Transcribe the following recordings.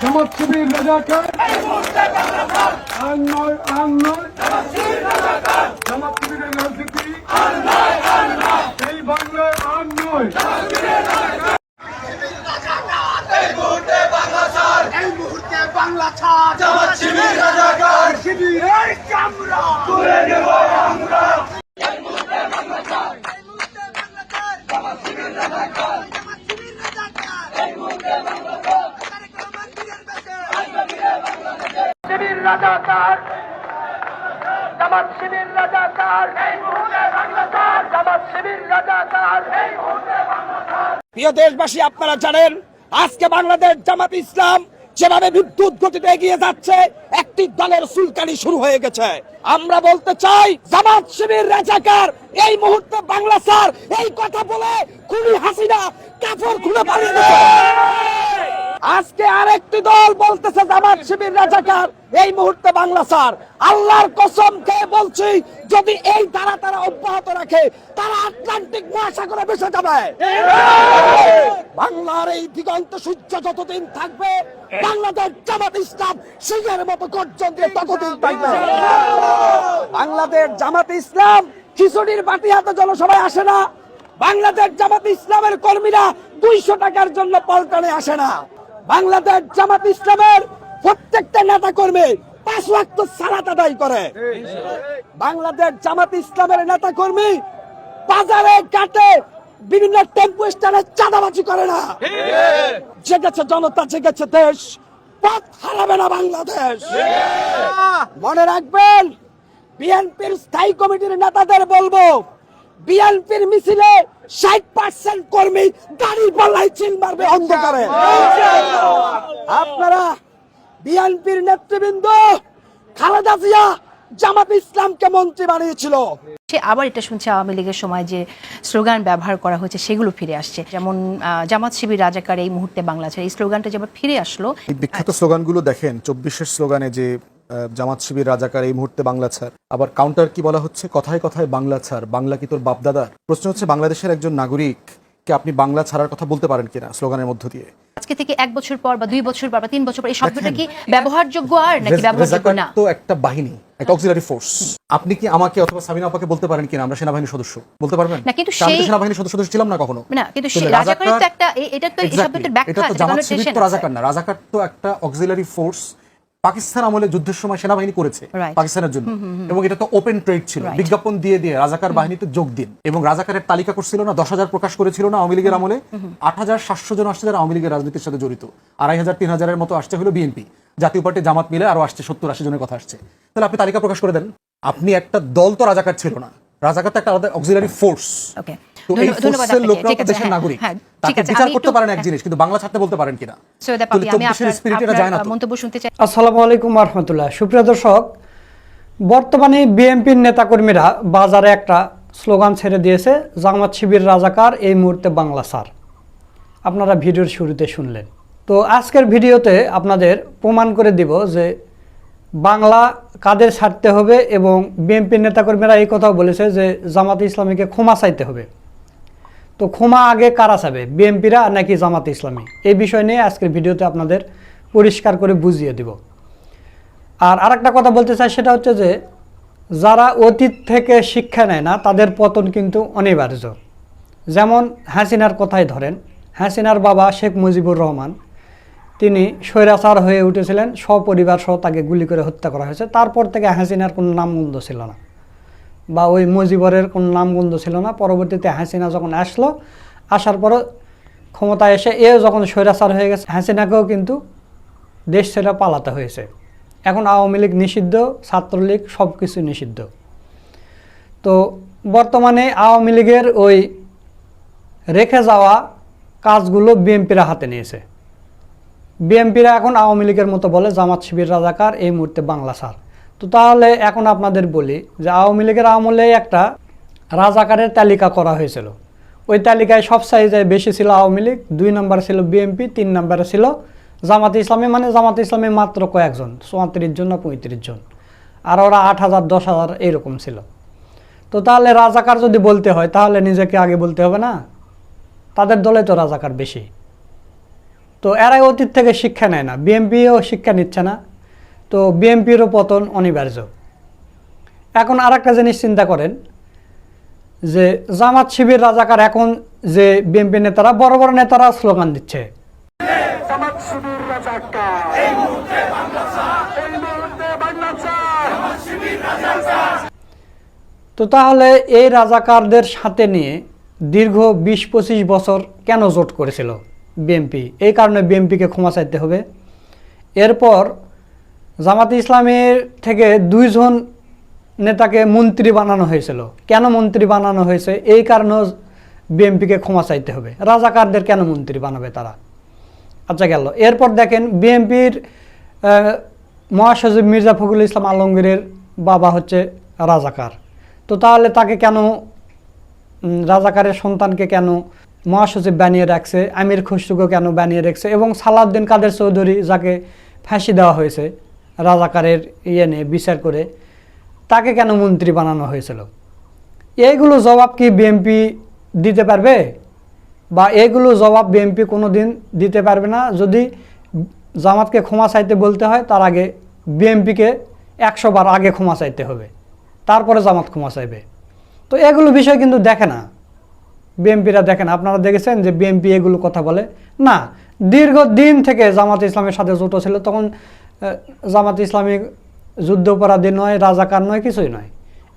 জামাত শিবির রাজাকার আর নয় আর নয় জামাত শিবিরের রাজনীতি এই বাংলায় আর নয় এই মুহূর্তে বাংলা ছাড়। জামাত শিবির রাজাকার শিবিরের চামড়া তুলে নেব আমরা শিবির রাজাকার জামাত শিবির রাজাকার এই মুহূর্তে বাংলা ছাড় জামাত শিবির রাজাকার এই মুহূর্তে প্রিয় দেশবাসী, আপনারা জানেন, আজকে বাংলাদেশ জামাত ইসলাম যেভাবে বিদ্যুৎ গতিতে এগিয়ে যাচ্ছে, একটি দলের সুলকানি শুরু হয়ে গেছে। আমরা বলতে চাই, জামাত শিবির রাজাকার, এই মুহূর্তে বাংলা স্যার, এই কথা বলে খুনি হাসিনা কাপড় খুলে পালিয়ে আজকে আরেকটি দল বলতেছে জামাত শিবির রাজাকার, এই মুহূর্তে বাংলা স্যার। আল্লাহর কসম খেয়ে বলছি, যদি এই ধারা তারা অব্যাহত রাখে, তারা আটলান্টিক মহাসাগরে ভেসে যাবে। বাংলার এই দিগন্ত সূর্য যতদিন থাকবে, বাংলাদেশ জামাত ইসলাম সিংহের মতো গর্জন দিয়ে ততদিন থাকবে বাংলাদেশ জামাত ইসলাম খিচুড়ির বাটি হাতে জনসভায় আসে না। বাংলাদেশ জামাত ইসলামের কর্মীরা দুইশো টাকার জন্য পল্টনে আসে না। বাংলাদেশ জামাত ইসলামের প্রত্যেকটা নেতা কর্মী পাঁচ ওয়াক্ত সালাত আদায় করে। বাংলাদেশ জামাত ইসলামের নেতা কর্মী বাজারে, ঘাটে, বিভিন্ন টেম্পো স্ট্যান্ডে চাঁদাবাজি করে না। জেগেছে জনতা, জেগেছে দেশ, পথ হারাবে না বাংলাদেশ। মনে রাখবেন, বিএনপির স্থায়ী কমিটির নেতাদের বলব বিএনপির মিছিলে ষাট পার্সেন্ট কর্মী দাড়ি পাল্লাই চিল মারবে অন্ধকারে। আপনারা বিএনপির নেতৃবৃন্দ খালেদা জিয়া জামাত ইসলামকে মন্ত্রী বানিয়েছিল। সে আবার এটা শুনছে আওয়ামী লীগের সময় যে স্লোগান ব্যবহার করা হয়েছে সেগুলো ফিরে আসছে। যেমন আহ, জামাত শিবির রাজাকার এই মুহূর্তে বাংলা ছেড়ে এই স্লোগানটা যেবার ফিরে আসলো এই বিখ্যাত স্লোগানগুলো দেখেন চব্বিশের স্লোগানে যে জামাত শিবির রাজাকার এই মুহূর্তে বাংলা ছাড়। আবার কাউন্টার কি বলা হচ্ছে? কথায় কথায় বাংলা ছাড়। বাংলা কি তোর বাপদাদার? প্রশ্ন হচ্ছে বাংলাদেশের একজন নাগরিক কে আপনি বাংলা ছাড়ার কথা বলতে পারেন কিনা স্লোগানের মধ্য দিয়ে? আজকে থেকে এক বছর পর বা দুই বছর পর বা তিন বছর পর এই শব্দটা কি ব্যবহারযোগ্য আর নাকি ব্যবহারযোগ্য না? তো একটা বাহিনী একটা অক্সিলারি ফোর্স আপনি কি আমাকে অথবা সামিনা আপাকে বলতে পারেন কিনা? আমরা সেনাবাহিনীর সদস্য। বলতে পারবেন? না, কিন্তু সেই- সেনাবাহিনীর সদস্য তো ছিলাম না কখনো। না, কিন্তু সেই রাজাকারের তো একটা- এটা তো এই শব্দটার ব্যাখ্যা এটা তো জামাত শিবির তো রাজাকার না। রাজাকার তো একটা অক্সিলারি ফোর্স পাকিস্তান আমলে যুদ্ধের সময় সেনাবাহিনী করেছে পাকিস্তানের জন্য। এবং এটা তো ওপেন ট্রেড ছিল। বিজ্ঞাপন দিয়ে দিয়ে রাজাকার বাহিনীতে যোগ দিন। এবং রাজাকারের তালিকা করছিল না দশ হাজার প্রকাশ করেছিল না আওয়ামী লীগের আমলে। আট হাজার সাতশো জন আসছে যারা আওয়ামী লীগের রাজনীতির সাথে জড়িত। আড়াই হাজার তিন হাজারের মতো আসছে হলো বিএনপি। জাতীয় পার্টি জামাত মিলে আরও আসছে সত্তর আশি জনের কথা আসছে। তাহলে আপনি তালিকা প্রকাশ করে দেন। আপনি একটা দল তো রাজাকার ছিল না। রাজাকার তো একটা আলাদা অক্সিলারি ফোর্স ওকে তো এই ফোর্সের লোকরা তো দেশের নাগরিক। তাকে বিচার করতে পারেন এক জিনিস কিন্তু বাংলা ছাড়তে বলতে পারেন কিনা? সৈয়দা তাহলে পাপি আমি চব্বিশের আপনার স্পিরিট এটা যায় না আপনার তো। মন্তব্য শুনতে চাই। আসসালামু আলাইকুম রহমতুল্লাহ। সুপ্রিয় দর্শক বর্তমানে বিএনপির নেতাকর্মীরা বাজারে একটা স্লোগান ছেড়ে দিয়েছে জামাত শিবির রাজাকার এই মুহূর্তে বাংলা সার আপনারা ভিডিওর শুরুতে শুনলেন। তো আজকের ভিডিওতে আপনাদের প্রমাণ করে দিব যে বাংলা কাদের ছাড়তে হবে এবং বিএনপির নেতাকর্মীরা এই কথাও বলেছে যে জামাত ইসলামীকে ক্ষমা চাইতে হবে। তো ক্ষমা আগে কারা চাবে, বিএনপিরা নাকি জামাত ইসলামী? এই বিষয় নিয়ে আজকের ভিডিওতে আপনাদের পরিষ্কার করে বুঝিয়ে দিব। আর আরেকটা কথা বলতে চাই, সেটা হচ্ছে যে, যারা অতীত থেকে শিক্ষা নেয় না, তাদের পতন কিন্তু অনিবার্য। যেমন হাসিনার কথাই ধরেন, হাসিনার বাবা শেখ মুজিবুর রহমান, তিনি স্বৈরাচার হয়ে উঠেছিলেন সপরিবার সহ তাকে গুলি করে হত্যা করা হয়েছে। তারপর থেকে হাসিনার কোনো নামগন্ধ ছিল না। বা ওই মুজিবরের কোনো নামগন্ধ ছিল না। পরবর্তীতে হাসিনা যখন আসলো, আসার পর ক্ষমতায় এসে এ যখন স্বৈরাচার হয়ে গেছে, হাসিনাকেও কিন্তু দেশ ছেড়ে পালাতে হয়েছে। এখন আওয়ামী লীগ নিষিদ্ধ, ছাত্রলীগ সব কিছু নিষিদ্ধ। তো বর্তমানে আওয়ামী লীগের ওই রেখে যাওয়া কাজগুলো বিএনপিরা হাতে নিয়েছে। বিএনপিরা এখন আওয়ামী লীগের মতো বলে জামাত শিবির রাজাকার, এই মুহূর্তে বাংলা সার তো তাহলে এখন আপনাদের বলি যে আওয়ামী লীগের আমলে একটা রাজাকারের তালিকা করা হয়েছিল। ওই তালিকায় সব সাইজে বেশি ছিল আওয়ামী লীগ, দুই নম্বরে ছিল বিএনপি, তিন নম্বরে ছিল জামাত ইসলামী মানে জামাত ইসলামী মাত্র কয়েকজন, চুয়াত্রিশ জন না পঁয়ত্রিশ জন। আর ওরা আট হাজার, দশ হাজার এইরকম ছিল। তো তাহলে রাজাকার যদি বলতে হয়, তাহলে নিজেকে আগে বলতে হবে না? তাদের দলে তো রাজাকার বেশি। তো এরাই অতীত থেকে শিক্ষা নেয় না বিএমপিও শিক্ষা নিচ্ছে না। তো বিএমপিরও পতন অনিবার্য। এখন আর একটা জিনিস চিন্তা করেন যে জামাত শিবির রাজাকার এখন যে বিএনপি নেতারা বড় বড় নেতারা স্লোগান দিচ্ছে। তো তাহলে এই রাজাকারদের সাথে নিয়ে দীর্ঘ বিশ পঁচিশ বছর কেন জোট করেছিল বিএমপি এই কারণে বিএমপিকে ক্ষমা চাইতে হবে। এরপর জামাত ইসলামের থেকে দুইজন নেতাকে মন্ত্রী বানানো হয়েছিল। কেন মন্ত্রী বানানো হয়েছে? এই কারণেও বিএমপিকে ক্ষমা চাইতে হবে। রাজাকারদের কেন মন্ত্রী বানাবে তারা? আচ্ছা গেল। এরপর দেখেন বিএনপির মহাসচিব মির্জা ফখরুল ইসলাম আলমগীরের বাবা হচ্ছে রাজাকার। তো তাহলে তাকে কেন রাজাকারের সন্তানকে কেন মহাসচিব বানিয়ে রাখছে? আমির খুসরুকে কেন বানিয়ে রাখছে? এবং সালাউদ্দিন কাদের চৌধুরী যাকে ফাঁসি দেওয়া হয়েছে রাজাকারের ইয়ে নিয়ে বিচার করে তাকে কেন মন্ত্রী বানানো হয়েছিল? এইগুলো জবাব কি বিএমপি দিতে পারবে? বা এগুলো জবাব বিএমপি কোনো দিন দিতে পারবে না? যদি জামাতকে ক্ষমা চাইতে বলতে হয়, তার আগে বিএমপিকে একশো বার আগে ক্ষমা চাইতে হবে। তারপরে জামাত ক্ষমা চাইবে। তো এগুলো বিষয় কিন্তু দেখে না। বিএনপিরা দেখেন আপনারা দেখেছেন যে বিএনপি এগুলো কথা বলে? না। দীর্ঘ দিন থেকে জামাত ইসলামের সাথে জোট ছিল। তখন জামাত ইসলামী যুদ্ধাপরাধী নয়, রাজাকার নয়, কিছুই নয়।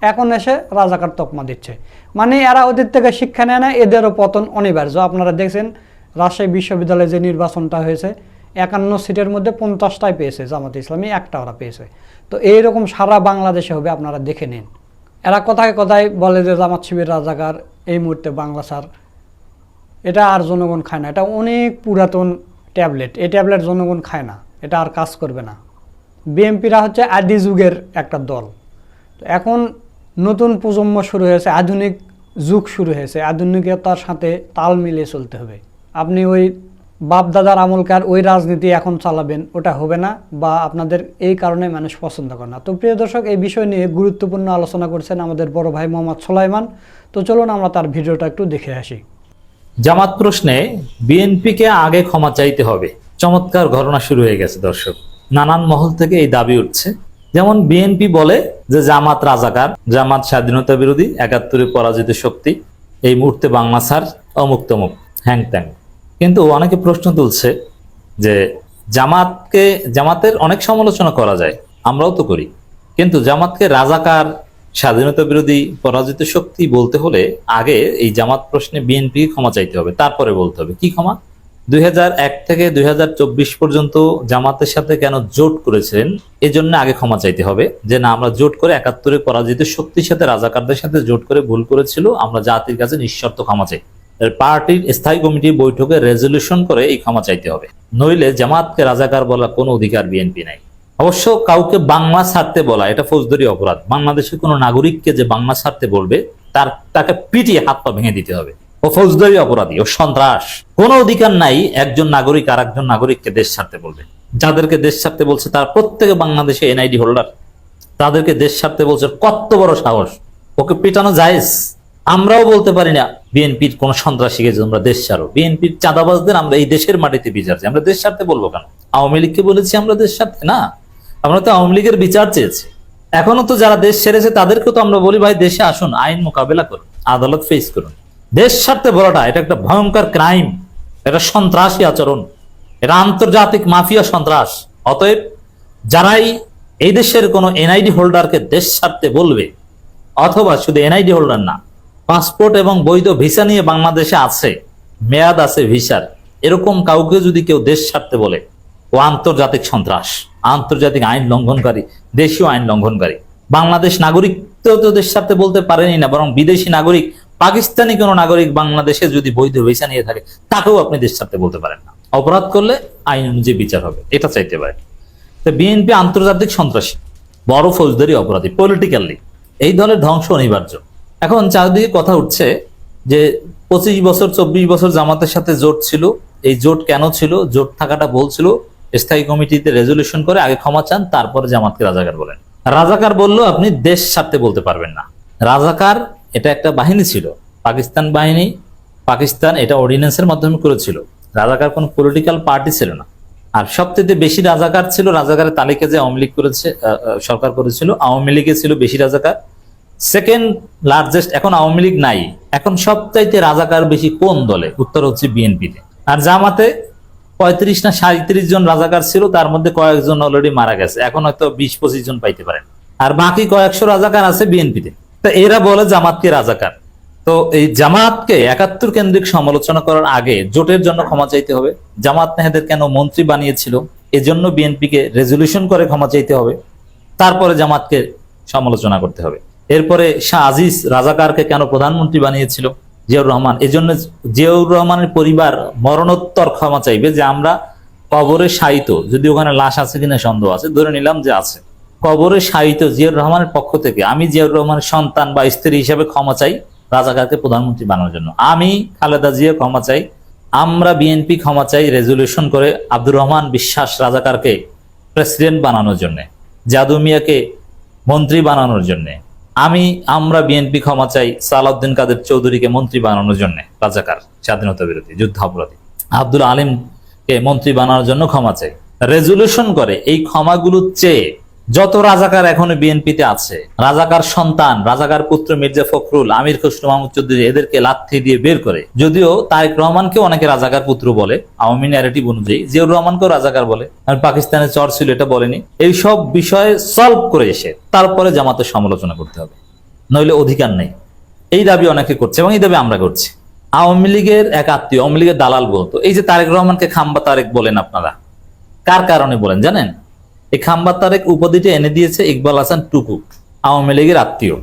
এখন এসে রাজাকার তকমা দিচ্ছে। মানে এরা অতীত থেকে শিক্ষা নেয় না, এদেরও পতন অনিবার্য। আপনারা দেখছেন, রাজশাহী বিশ্ববিদ্যালয়ে যে নির্বাচনটা হয়েছে, একান্ন সিটের মধ্যে পঞ্চাশটাই পেয়েছে জামাত ইসলামী, একটা ওরা পেয়েছে। তো এইরকম সারা বাংলাদেশে হবে, আপনারা দেখে নিন। এরা কথায় কথায় বলে যে জামাত শিবির রাজাকার, এই মুহূর্তে বাংলা স্যার, এটা আর জনগণ খায় না। এটা অনেক পুরাতন ট্যাবলেট। এই ট্যাবলেট জনগণ খায় না। এটা আর কাজ করবে না। বিএমপিরা হচ্ছে আদি যুগের একটা দল। তো এখন নতুন প্রজন্ম শুরু হয়েছে, আধুনিক যুগ শুরু হয়েছে। আধুনিকতার সাথে তাল মিলিয়ে চলতে হবে। আপনি ওই বাপ দাদার আমলকার ওই রাজনীতি এখন চালাবেন, ওটা হবে না বা আপনাদের এই কারণে মানুষ পছন্দ করে না। তো প্রিয় দর্শক, এই বিষয় নিয়ে গুরুত্বপূর্ণ আলোচনা করছেন আমাদের বড় ভাই মোহাম্মদ সোলাইমান। তো চলুন আমরা তার ভিডিওটা একটু দেখে আসি। জামাত প্রশ্নে বিএনপিকে আগে ক্ষমা চাইতে হবে। চমৎকার ঘটনা শুরু হয়ে গেছে, দর্শক। নানান মহল থেকে এই দাবি উঠছে। যেমন বিএনপি বলে যে জামাত রাজাকার, জামাত স্বাধীনতা বিরোধী, একাত্তরে পরাজিত শক্তি, এই মুহূর্তে বাংলা সার অমুক হ্যাং ত্যাং। কিন্তু অনেকে প্রশ্ন তুলছে যে জামাতকে, জামাতের অনেক সমালোচনা করা যায়, আমরাও তো করি। কিন্তু জামাতকে রাজাকার, স্বাধীনতা বিরোধী, পরাজিত শক্তি বলতে হলে আগে এই জামাত প্রশ্নে বিএনপি ক্ষমা চাইতে হবে, তারপরে বলতে হবে। কি ক্ষমা? দুই হাজার এক থেকে দুই হাজার চব্বিশ পর্যন্ত জামাতের সাথে কেন জোট করেছিলেন, এজন্য আগে ক্ষমা চাইতে হবে। যে না, আমরা জোট করে একাত্তরে পরাজিত শক্তির সাথে, রাজাকারদের সাথে জোট করে ভুল করেছিল, আমরা জাতির কাছে নিঃশর্ত ক্ষমা চাই। পার্টির স্থায়ী কমিটি বৈঠকে রেজলিউশন করে এই ক্ষমা চাইতে হবে। নইলে জামাতকে রাজাকার বলার কোনো অধিকার বিএনপি নাই। অবশ্য কাউকে বাংলা ছাড়তে বলা, এটা ফৌজদারি অপরাধ। বাংলাদেশের কোনো নাগরিককে যে বাংলা ছাড়তে বলবে, তার, তাকে পিটিয়ে হাত পা ভেঙে দিতে হবে। ও ফৌজদারি অপরাধী ও সন্ত্রাস। কোনো অধিকার নাই একজন নাগরিক আর একজন নাগরিককে দেশ ছাড়তে বলবে। যাদেরকে দেশ ছাড়তে বলছে তার প্রত্যেকে বাংলাদেশে এনআইডি হোল্ডার। তাদেরকে দেশ ছাড়তে বলছে কত বড় সাহস। ওকে পিটানো জায়েজ। আমরাও বলতে পারি না, বিএনপির কোন সন্ত্রাসীকে যে তোমরা দেশ ছাড়ো। বিএনপির চাঁদাবাজদের আমরা এই দেশের মাটিতে বিচারছি। আমরা দেশ ছাড়তে বলব কেন? আওয়ামী লীগকে বলেছি আমরা দেশ ছাড়তে? না। আমরা তো আওয়ামী লীগের বিচার চেয়েছি। এখনও তো যারা দেশ ছেড়েছে তাদেরকেও তো আমরা বলি, ভাই, দেশে আসুন, আইন মোকাবেলা করুন, আদালত ফেস করুন। দেশ ছাড়তে বলাটা, এটা একটা ভয়ঙ্কর ক্রাইম এটা সন্ত্রাসী আচরণ, এটা আন্তর্জাতিক মাফিয়া সন্ত্রাস। অতএব যারাই এই দেশের কোনো এনআইডি হোল্ডারকে দেশ ছাড়তে বলবে, অথবা শুধু এনআইডি হোল্ডার না পাসপোর্ট এবং বৈধ ভিসা নিয়ে বাংলাদেশে আছে, মেয়াদ আছে ভিসার এরকম কাউকে যদি কেউ দেশ ছাড়তে বলে, ও আন্তর্জাতিক সন্ত্রাস, আন্তর্জাতিক আইন লঙ্ঘনকারী, দেশীয় আইন লঙ্ঘনকারী। বাংলাদেশ নাগরিক তো তো দেশ ছাড়তে বলতে পারেনি না, বরং বিদেশি নাগরিক পাকিস্তানি কোনো নাগরিক বাংলাদেশে যদি বৈধ ভিসা নিয়ে থাকে, তাকেও আপনি দেশ ছাড়তে বলতে পারেন না। অপরাধ করলে আইন অনুযায়ী বিচার হবে, এটা চাইতে পারে তো বিএনপি আন্তর্জাতিক সন্ত্রাসী, বড় ফৌজদারি অপরাধী পলিটিক্যালি এই দলের ধ্বংস অনিবার্য। এখন চারদিকে কথা উঠছে যে পঁচিশ বছর, চব্বিশ বছর জামাতের সাথে জোট ছিল, এই জোট কেন ছিল, জোট থাকাটা বলছিল স্থায়ী কমিটিতে রেজলিউশন করে আগে ক্ষমা চান, তারপরে জামাতকে রাজাকার বলেন। রাজাকার বললেও আপনি দেশ ছাড়তে বলতে পারবেন না। রাজাকার এটা একটা বাহিনী ছিল। পাকিস্তান বাহিনী, পাকিস্তান এটা অর্ডিন্যান্সের মাধ্যমে করেছিল। রাজাকার কোনো পলিটিক্যাল পার্টি ছিল না। আর সবচেয়ে বেশি রাজাকার ছিল, রাজাকারের তালিকা যে আওয়ামী লীগ করেছে সরকার করেছিল, আওয়ামী লীগে ছিল বেশি রাজাকার। সেকেন্ড লার্জেস্ট এখন আওয়ামী লীগ নাই। এখন সবচাইতে রাজাকার বেশি কোন দলে? উত্তর হচ্ছে বিএনপিতে। আর জামাতে পঁয়ত্রিশ না সাঁত্রিশ জন রাজাকার ছিল, তার মধ্যে কয়েকজন অলরেডি মারা গেছে। এখন হয়তো বিশ পঁচিশ জন পাইতে পারেন। আর বাকি কয়েকশো রাজাকার আছে বিএনপিতে। তো এরা বলে জামাতকে রাজাকার। তো এই জামাতকে একাত্তর কেন্দ্রিক সমালোচনা করার আগে জোটের জন্য ক্ষমা চাইতে হবে। জামাত নেহাদের কেন মন্ত্রী বানিয়েছিল? এজন্য বিএনপিকে রেজলিউশন করে ক্ষমা চাইতে হবে। তারপরে জামাতকে সমালোচনা করতে হবে। এরপরে শাহ আজিজ রাজাকারকে কেন প্রধানমন্ত্রী বানিয়েছিল? জিয়াউর রহমান, এজন্য জিয়াউর রহমানের পরিবার মরণোত্তর ক্ষমা চাইবে যে আমরা কবরে শায়িত। যদি ওখানে লাশ আছে কিনা সন্দেহ আছে, ধরে নিলাম যে আছে। কবরে শায়িত জিয়াউর রহমানের পক্ষ থেকে আমি জিয়াউর রহমানের সন্তান বা স্ত্রী হিসেবে ক্ষমা চাই, রাজাকারকে প্রধানমন্ত্রী বানানোর জন্য। আমি খালেদা জিয়া ক্ষমা চাই, আমরা বিএনপি ক্ষমা চাই রেজলিউশন করে আব্দুর রহমান বিশ্বাস রাজাকারকে প্রেসিডেন্ট বানানোর জন্য, জাদু মিয়াকে মন্ত্রী বানানোর জন্যে। আমি, আমরা বিএনপি ক্ষমা চাই সালাউদ্দিন কাদের চৌধুরীকে মন্ত্রী বানানোর জন্য, রাজাকার, স্বাধীনতা বিরোধী, যুদ্ধ অপরাধী। আব্দুল আলিমকে মন্ত্রী বানানোর জন্য ক্ষমা চাই। রেজলিউশন করে এই ক্ষমাগুলো চেয়ে যত রাজাকার এখনও বিএনপিতে আছে, রাজাকার সন্তান, রাজাকার পুত্র মির্জা ফখরুল, আমির খসরু মাহমুদ চৌধুরী, এদেরকে লাথি দিয়ে বের করে। যদিও তারেক রহমানকে অনেকে রাজাকার পুত্র বলে, আওয়ামী ন্যারেটিভ অনুযায়ী। জিয়াউর রহমানকেও রাজাকার বলে। আর পাকিস্তানের চর ছিল, এটা বলেনি। এই সব বিষয়ে সলভ করে এসে তারপরে জামাতের সমালোচনা করতে হবে। নইলে অধিকার নেই। এই দাবি অনেকে করছে এবং এই দাবি আমরা করছি। আওয়ামী লীগের এক আত্মীয়, আওয়ামী লীগের দালাল বলতো, এই যে তারেক রহমানকে খাম্বা তারেক বলেন আপনারা, কার কারণে বলেন? জানেন? এই খাম্বা তারেক উপাধিটি এনে দিয়েছে ইকবাল হাসান টুকু, আওয়ামী লীগের আত্মীয়।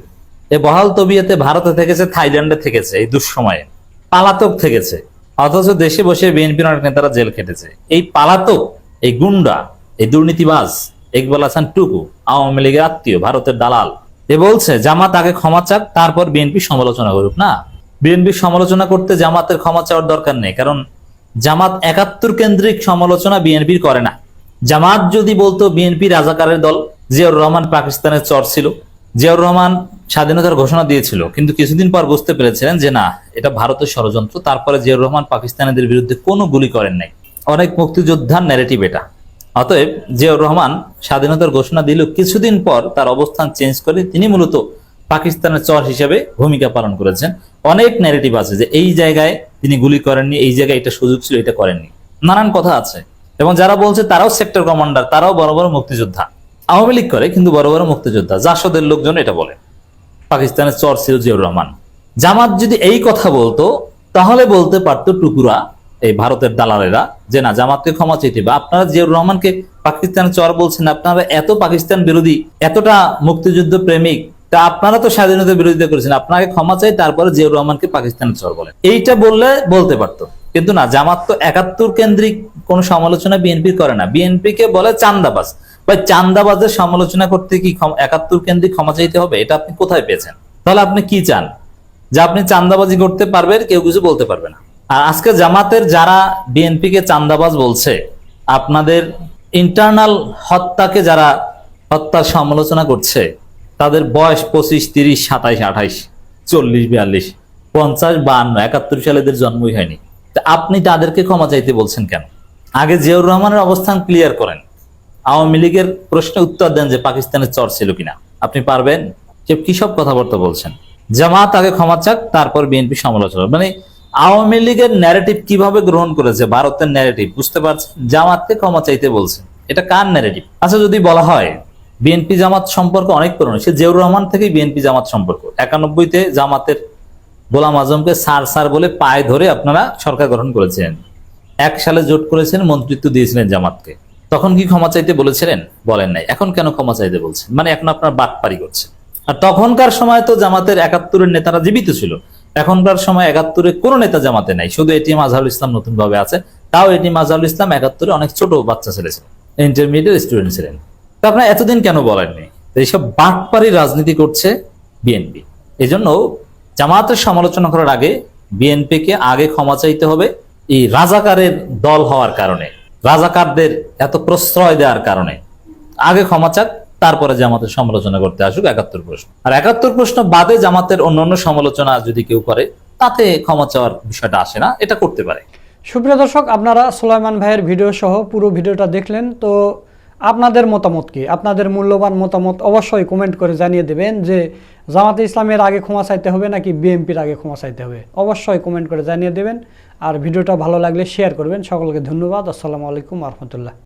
এ বহাল তবিয়াতে ভারতে থেকেছে, থাইল্যান্ডে থেকেছে এই দুঃসময়ে। পালাতক থেকেছে, অথচ দেশে বসে বিএনপির অনেক নেতারা জেল খেটেছে। এই পালাতক, এই গুন্ডা, এই দুর্নীতিবাজ ইকবাল হাসান টুকু, আওয়ামী লীগের আত্মীয়, ভারতের দালাল, এ বলছে, জামাত আগে ক্ষমা চাক, তারপর বিএনপি সমালোচনা করুক। না, বিএনপি সমালোচনা করতে জামাতের ক্ষমা চাওয়ার দরকার নেই, কারণ জামাত একাত্তর কেন্দ্রিক সমালোচনা বিএনপির করে না। জামাত যদি বলতো বিএনপি রাজাকারের দল, জিয়াউর রহমান পাকিস্তানের চর ছিল। জিয়াউর রহমান স্বাধীনতার ঘোষণা দিয়েছিল, কিন্তু কিছুদিন পর বুঝতে পেরেছিলেন যে না, এটা ভারতের ষড়যন্ত্র। তারপরে জিয়াউর রহমান পাকিস্তানিদের বিরুদ্ধে কোনো গুলি করেন নাই। অনেক মুক্তিযোদ্ধার ন্যারেটিভ এটা। অতএব জিয়াউর রহমান স্বাধীনতার ঘোষণা দিল, কিছুদিন পর তার অবস্থান চেঞ্জ করে তিনি মূলত পাকিস্তানের চর হিসেবে ভূমিকা পালন করেছেন। অনেক ন্যারেটিভ আছে যে এই জায়গায় তিনি গুলি করেননি, এই জায়গায় এটা সুযোগ ছিল, এটা করেননি। নানান কথা আছে। এবং যারা বলছে তারাও সেক্টর কমান্ডার তারাও বড় বড় মুক্তিযোদ্ধা। আওয়ামী লীগ করে কিন্তু বড় বড় মুক্তিযোদ্ধা। জাসদের লোকজন এটা বলে। পাকিস্তানের চর ছিল জিয়াউর রহমান। জামাত যদি এই কথা বলতো, তাহলে বলতে পারতো টুকুরা, এই ভারতের দালালেরা, যে না, জামাতকে ক্ষমা চাইতে বা আপনারা জিয়াউর রহমানকে পাকিস্তানের চর বলছেন আপনারা এত পাকিস্তান বিরোধী, এতটা মুক্তিযুদ্ধ প্রেমিক, তা আপনারা তো স্বাধীনতা বিরোধিতা করেছেন। আপনাকে ক্ষমা চাই, তারপরে জিয়াউর রহমানকে পাকিস্তানের চর বলেন। এইটা বললে বলতে পারতো। কিন্তু না, জামাত তো একাত্তর কেন্দ্রিক কোন সমালোচনা বিএনপি করে না। বিএনপি কে বলে চান্দাবাজ। ভাই চান্দাবাজের সমালোচনা করতে কি একাত্তর কেন্দ্রিক ক্ষমা চাইতে হবে? এটা আপনি কোথায় পেয়েছেন? তাহলে আপনি কি চান? যে আপনি চান্দাবাজি করতে পারবেন, কেউ কিছু বলতে পারবে না। আর আজকে জামাতের যারা বিএনপি কে চান্দাবাজ বলছে, আপনাদের ইন্টারনাল হত্যাকে যারা হত্যার সমালোচনা করছে, তাদের বয়স পঁচিশ, তিরিশ, সাতাইশ, আঠাইশ, চল্লিশ, বিয়াল্লিশ, পঞ্চাশ বান্ন একাত্তর সালেদের জন্মই হয়নি। আপনি তাদেরকে ক্ষমা চাইতে বলছেন কেন? আগে জিয়াউর রহমানের অবস্থান ক্লিয়ার করেন। আওয়ামী লীগের প্রশ্নে উত্তর দেন যে পাকিস্তানের চর ছিল কিনা। আপনি পারবেন? যে কি সব কথাবার্তা বলছেন? জামাত আগে ক্ষমা চাক, তারপর বিএনপি সমালোচনা মানে আওয়ামী লীগের ন্যারেটিভ কীভাবে গ্রহণ করেছে, ভারতের ন্যারেটিভ বুঝতে পারছেন? জামাতকে ক্ষমা চাইতে বলছে এটা কার ন্যারেটিভ আচ্ছা যদি বলা হয়, বিএনপি জামাত সম্পর্ক অনেক পুরনো। সে জিয়াউর রহমান থেকেই বিএনপি জামাত সম্পর্ক। একানব্বইতে জামাতের গোলাম আজমকে সার সার বলে পায়ে ধরে আপনারা সরকার গঠন করেছিলেন। এক সালে জোট করেছেন, মন্ত্রিত্ব দিয়েছিলেন জামাতকে। তখন কি ক্ষমা চাইতে বলেছিলেন? বলেন নাই। এখন কেন ক্ষমা চাইতে বলছেন? মানে এখন আপনার বাটপারি করছে। আর তখনকার সময় তো জামাতের একাত্তরের নেতারা জীবিত ছিল। এখনকার সময় একাত্তরে কোনো নেতা জামাতে নাই। শুধু এটিএম আজহারুল ইসলাম নতুন ভাবে আছে। তাও এটিএম আজহারুল ইসলাম একাত্তরে অনেক ছোট বাচ্চা ছেলে ছিলেন। ইন্টারমিডিয়েট স্টুডেন্ট ছিলেন। তা আপনার এতদিন কেন বলেননি? এইসব বাটপারি রাজনীতি করছে বিএনপি। এই জন্য জামাতের সমালোচনা করার আগে বিএনপিকে আগে ক্ষমা চাইতে হবে এই রাজাকারের দল হওয়ার কারণে, রাজাকারদের এত প্রশ্রয় দেওয়ার কারণে। আগে ক্ষমা চাক, তারপরে জামাতের সমালোচনা করতে আসুক, একাত্তর প্রশ্ন। আর একাত্তর প্রশ্ন বাদে জামাতের অন্যান্য সমালোচনা যদি কেউ করে, তাতে ক্ষমা চাওয়ার বিষয়টা আসে না, এটা করতে পারে। সুপ্রিয় দর্শক, আপনারা সুলাইমান ভাইয়ের ভিডিও সহ পুরো ভিডিওটা দেখলেন, তো আপনাদের মতামত কি? আপনাদের মূল্যবান মতামত অবশ্যই কমেন্ট করে জানিয়ে দেবেন যে, জামাতে ইসলামের আগে ক্ষমা চাইতে হবে নাকি বিএমপির আগে ক্ষমা চাইতে হবে? অবশ্যই কমেন্ট করে জানিয়ে দেবেন। আর ভিডিওটা ভালো লাগলে শেয়ার করবেন। সকলকে ধন্যবাদ। আসসালামু আলাইকুম রহমতুল্লাহ।